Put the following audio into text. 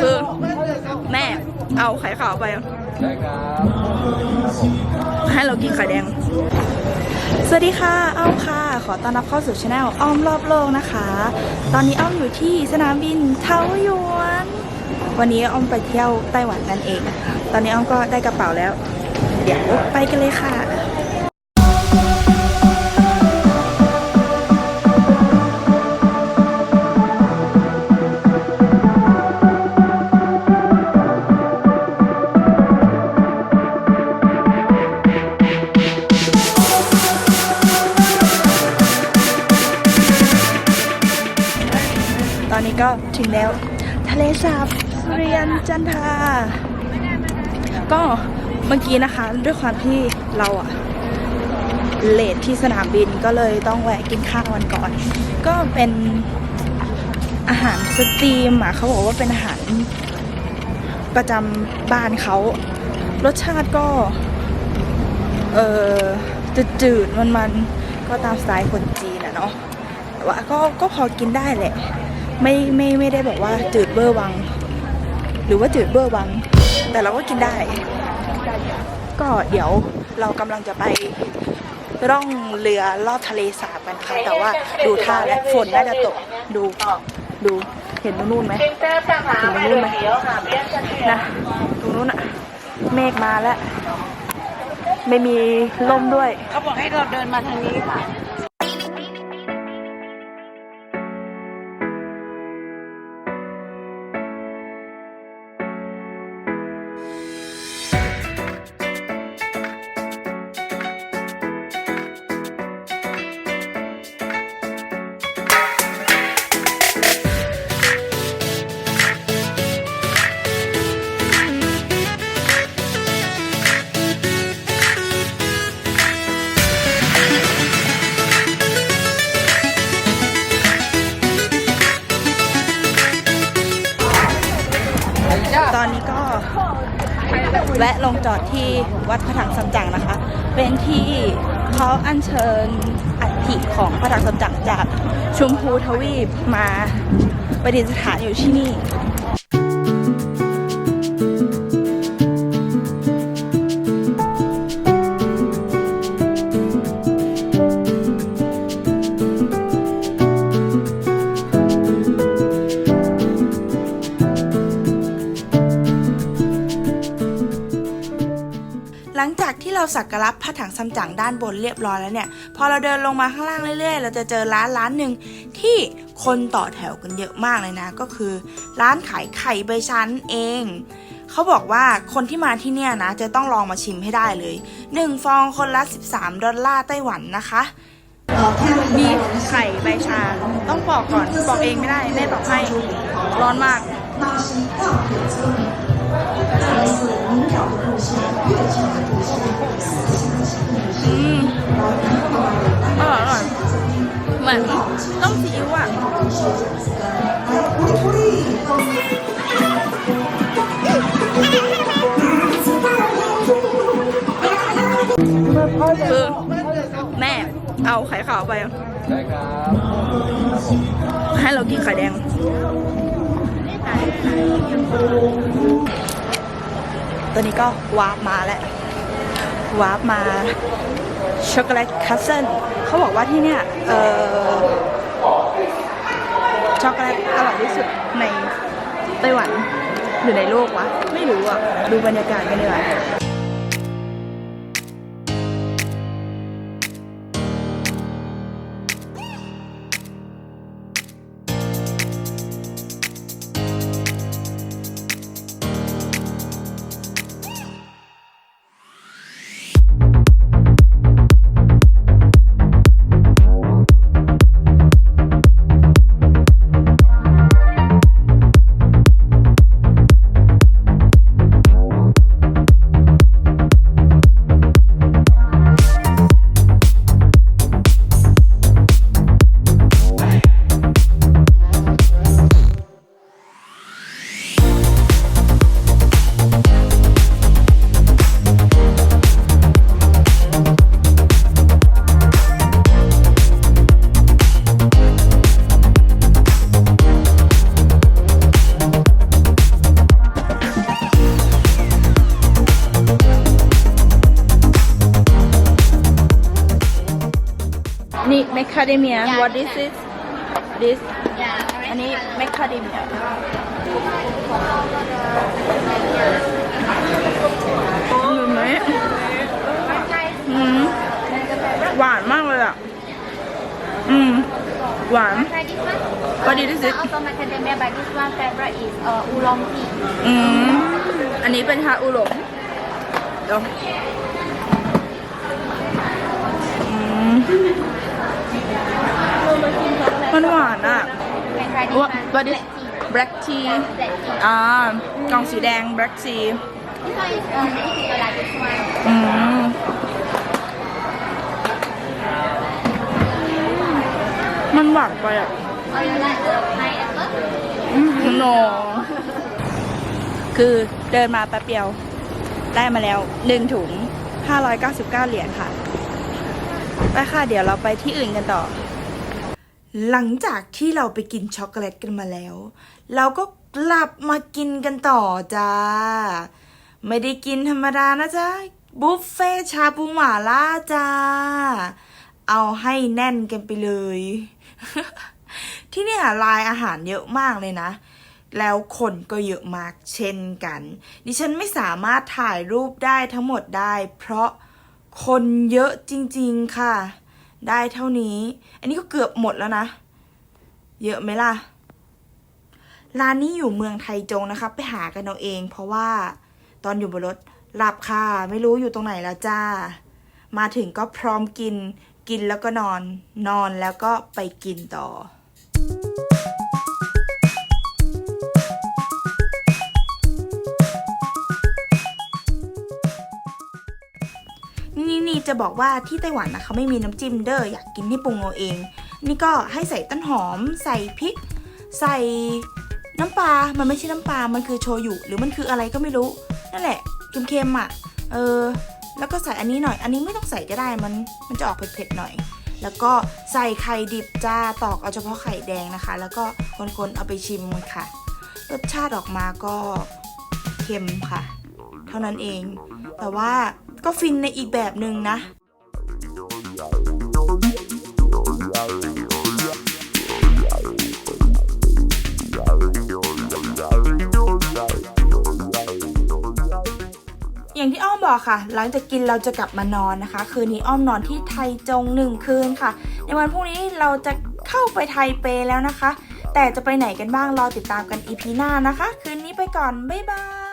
คือแม่เอาไข่ขาวไป ให้เรากินไข่แดง สวัสดีค่ะอ้อมค่ะ ขอต้อนรับเข้าสู่ช anel อ้อมรอบโลกนะคะ ตอนนี้อ้อมอยู่ที่สนามบินเทาหยวน วันนี้อ้อมไปเที่ยวไต้หวันนั่นเอง ตอนนี้อ้อมก็ได้กระเป๋าแล้ว เดี๋ยวไปกันเลยค่ะ เลสาบสุริยันจันทาก็เมื่อกี้นะคะด้วยความที่เราอะเลทที่สนามบินก็เลยต้องแวะกินข้าววันก่อน ก็เป็นอาหารสตรีมอะเขาบอกว่าเป็นอาหารประจำบ้านเขารสชาติก็ เออจืดๆมันๆ ก็ตามสไตล์คนจีนอะเนาะแต่ว่าก็ก็พอกินได้แหละ ไม่ไม่ไม่ได้บอกว่าจืดเบอร์วัง หรือว่าจืดเบอร์วัง แต่เราก็กินได้ ก็เดี๋ยวเรากำลังจะไปร่องเรือรอบทะเลสาบกันค่ะแต่ว่าดูท่าและฝนน่าจะตกดูดูเห็นตรงนู้นไหมเห็นตรงนู้นไหมนะตรงนู้นอะเมฆมาแล้ว ไม่มีลมด้วย เขาบอกให้เราเดินมาทางนี้ค่ะ ตอนนี้ก็แวะลงจอดที่วัดพระถังสำจังนะคะ เป็นที่เขาอัญเชิญอัฐิของพระถังสำจังจากชุมพูทวีปมาประดิษฐานอยู่ที่นี่ หลังจากที่เราสักการะพระถังซัมจั๋งด้านบนเรียบร้อยแล้วเนี่ย พอเราเดินลงมาข้างล่างเรื่อย ๆ เราจะเจอร้านร้านหนึ่งที่คนต่อแถวกันเยอะมากเลยนะ ก็คือ ร้านขายไข่ใบชั้นเองเขาบอกว่าคนที่มาที่เนี่ยนะ จะต้องลองมาชิมให้ได้เลย 1 ฟองคนละ 13 ดอลลาร์ไต้หวันนะคะมีไข่ใบชา ต้องปอกก่อนปอกเองไม่ได้แม่ปอกให้ร้อนมาก เหมือนต้มซีอิ๊วอะคือแม่เอาไข่ขาวไปได้ครับให้เรากินไข่แดงตัวนี้ก็วาร์ปมาแล้ว วาร์ปมาช็อกโกแลตคัสเซนเขาบอกว่าที่เนี่ยเออช็อกโกแลตอร่อยที่สุดในไต้หวันหรือในโลกวะ ไม่รู้อะ ดูบรรยากาศกันดีกว่า macadamia what is this this อย่าอันนี้ macadamia เห็นไหมอืมหวานมากเลยอะ อืม หวาน try this one What is it? also macadamia but this one favorite is uh, oolong tea อืม อันนี้เป็นชาอูหลงเดี๋ยวอืม มันหวานอะ can try this What one what is black black tea tea black tea อ่ากล่องสีแดง black tea this one is uh, this is like this one อืมมันหวานไปอะ or you like the pineapple โนคือเดินมาแป๊บเดียว ได้มาแล้วหนึ่งถุง 599 เหรียญค่ะ ไปค่ะ เดี๋ยวเราไปที่อื่นกันต่อ หลังจากที่เราไปกินช็อกโกแลตกันมาแล้ว เราก็กลับมากินกันต่อจ้า ไม่ได้กินธรรมดานะจ๊ะ บุฟเฟ่ชาบูหม่าล่าจ้า เอาให้แน่นกันไปเลย ที่เนี่ยลายอาหารเยอะมากเลยนะ แล้วคนก็เยอะมากเช่นกัน ดิฉันไม่สามารถถ่ายรูปได้ทั้งหมดได้ เพราะคนเยอะจริง ๆ ค่ะ ได้เท่านี้ อันนี้ก็เกือบหมดแล้วนะ เยอะไหมล่ะ ร้านนี้อยู่เมืองไทยจงนะคะ ไปหากันเอาเอง เพราะว่าตอนอยู่บนรถหลับค่ะ ไม่รู้อยู่ตรงไหนแล้วจ้า มาถึงก็พร้อมกิน กินแล้วก็นอน นอนแล้วก็ไปกินต่อ นี่จะบอกว่าที่ไต้หวันนะเขาไม่มีน้ำจิ้มเด้ออยากกินให้ปรุงเอาเอง นี่ก็ให้ใส่ต้นหอม ใส่พริก ใส่น้ำปลา มันไม่ใช่น้ำปลา มันคือโชยุหรือมันคืออะไรก็ไม่รู้ นั่นแหละเค็มๆอะ เออ แล้วก็ใส่อันนี้หน่อย อันนี้ไม่ต้องใส่ก็ได้ มัน มันจะออกเผ็ดๆหน่อย แล้วก็ใส่ไข่ดิบจ้า ตอกเอาเฉพาะไข่แดงนะคะ แล้วก็คนๆเอาไปชิมค่ะ รสชาติออกมาก็เค็มค่ะ เท่านั้นเอง แต่ว่า ก็ฟินในอีกแบบหนึ่งนะ อย่างที่อ้อมบอกค่ะ หลังจากกินเราจะกลับมานอนนะคะ คืนนี้อ้อมนอนที่ไทจงหนึ่งคืนค่ะ ในวันพรุ่งนี้เราจะเข้าไปไทเปแล้วนะคะ แต่จะไปไหนกันบ้างรอติดตามกันอีพีหน้านะคะ คืนนี้ไปก่อน บ๊ายบาย